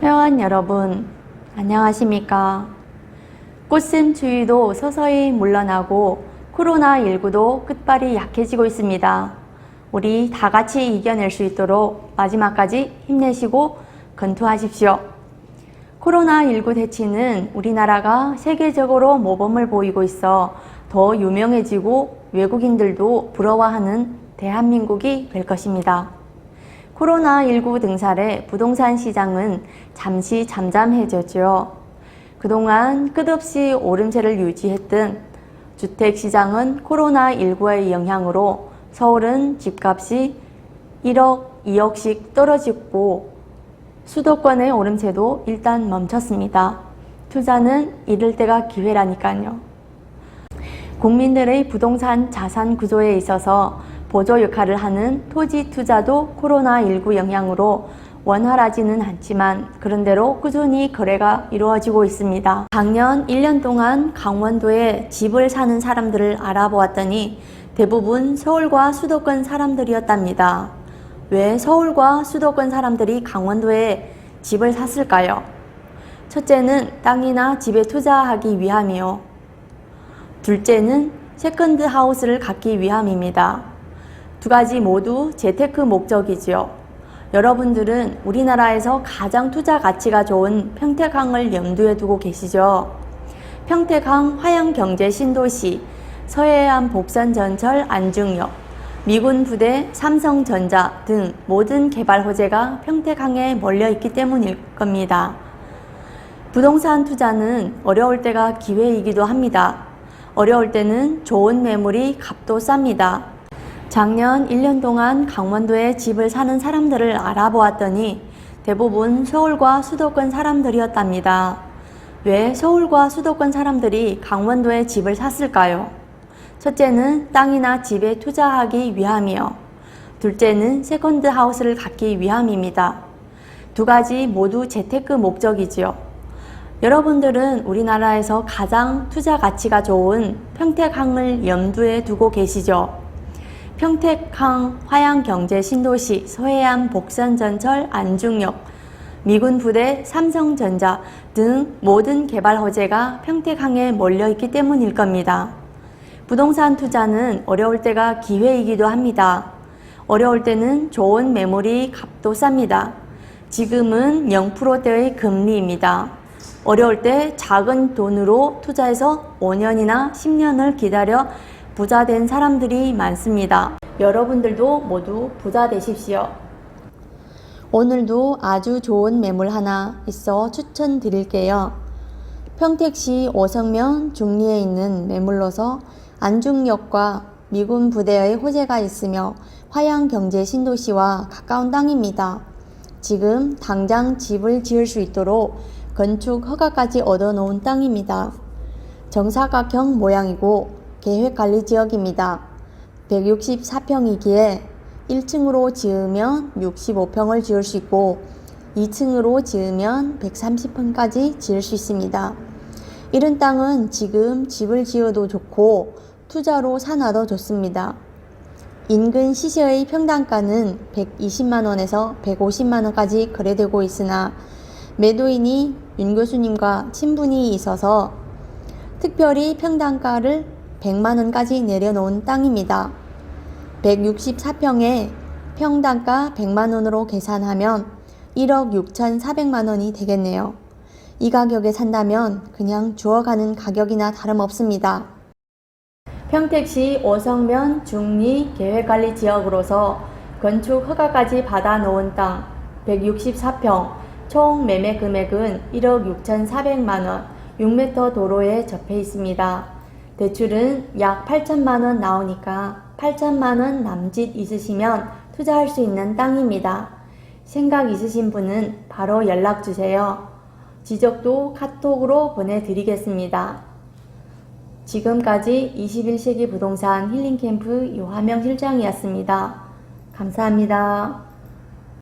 회원 여러분, 안녕하십니까? 꽃샘 추위도 서서히 물러나고 코로나19도 끝발이 약해지고 있습니다. 우리 다 같이 이겨낼 수 있도록 마지막까지 힘내시고 건투하십시오. 코로나19 대치는 우리나라가 세계적으로 모범을 보이고 있어 더 유명해지고 외국인들도 부러워하는 대한민국이 될 것입니다. 코로나19 등살에 부동산 시장은 잠시 잠잠해졌죠. 그동안 끝없이 오름세를 유지했던 주택 시장은 코로나19의 영향으로 서울은 집값이 1억, 2억씩 떨어지고 수도권의 오름세도 일단 멈췄습니다. 투자는 이럴 때가 기회라니까요. 국민들의 부동산 자산 구조에 있어서 보조 역할을 하는 토지 투자도 코로나19 영향으로 원활하지는 않지만 그런대로 꾸준히 거래가 이루어지고 있습니다. 작년 1년 동안 강원도에 집을 사는 사람들을 알아보았더니 대부분 서울과 수도권 사람들이었답니다. 왜 서울과 수도권 사람들이 강원도에 집을 샀을까요? 첫째는 땅이나 집에 투자하기 위함이요. 둘째는 세컨드 하우스를 갖기 위함입니다. 두 가지 모두 재테크 목적이지요. 여러분들은 우리나라에서 가장 투자 가치가 좋은 평택항을 염두에 두고 계시죠? 평택항 화양경제 신도시, 서해안 복선전철 안중역, 미군 부대 삼성전자 등 모든 개발 호재가 평택항에 몰려 있기 때문일 겁니다. 부동산 투자는 어려울 때가 기회이기도 합니다. 어려울 때는 좋은 매물이 값도 쌉니다. 작년 1년 동안 강원도에 집을 사는 사람들을 알아보았더니 대부분 서울과 수도권 사람들이었답니다. 왜 서울과 수도권 사람들이 강원도에 집을 샀을까요? 첫째는 땅이나 집에 투자하기 위함이요. 둘째는 세컨드 하우스를 갖기 위함입니다. 두 가지 모두 재테크 목적이지요. 여러분들은 우리나라에서 가장 투자 가치가 좋은 평택항을 염두에 두고 계시죠? 평택항 화양경제 신도시 서해안 복선전철 안중역 미군 부대 삼성전자 등 모든 개발 호재가 평택항에 몰려 있기 때문일 겁니다. 부동산 투자는 어려울 때가 기회이기도 합니다. 어려울 때는 좋은 매물이 값도 쌉니다. 지금은 0%대의 금리입니다. 어려울 때 작은 돈으로 투자해서 5년이나 10년을 기다려 부자 된 사람들이 많습니다. 여러분들도 모두 부자 되십시오. 오늘도 아주 좋은 매물 하나 있어 추천드릴게요. 평택시 오성면 중리에 있는 매물로서 안중역과 미군 부대의 호재가 있으며 화양경제 신도시와 가까운 땅입니다. 지금 당장 집을 지을 수 있도록 건축 허가까지 얻어놓은 땅입니다. 정사각형 모양이고 계획관리 지역입니다. 164평이기에 1층으로 지으면 65평을 지을 수 있고 2층으로 지으면 130평까지 지을 수 있습니다. 이런 땅은 지금 집을 지어도 좋고 투자로 사놔도 좋습니다. 인근 시세의 평당가는 120만원에서 150만원까지 거래되고 있으나 매도인이 윤 교수님과 친분이 있어서 특별히 평당가를 100만원까지 내려놓은 땅입니다. 164평에 평당가 100만원으로 계산하면 1억 6,400만원이 되겠네요. 이 가격에 산다면 그냥 주어가는 가격이나 다름없습니다. 평택시 오성면 중리 계획관리 지역으로서 건축 허가까지 받아 놓은 땅 164평 총 매매 금액은 1억 6,400만원 6m 도로에 접해 있습니다. 대출은 약 8천만 원 나오니까 8천만 원 남짓 있으시면 투자할 수 있는 땅입니다. 생각 있으신 분은 바로 연락 주세요. 지적도 카톡으로 보내드리겠습니다. 지금까지 21세기 부동산 힐링캠프 요하명 실장이었습니다. 감사합니다.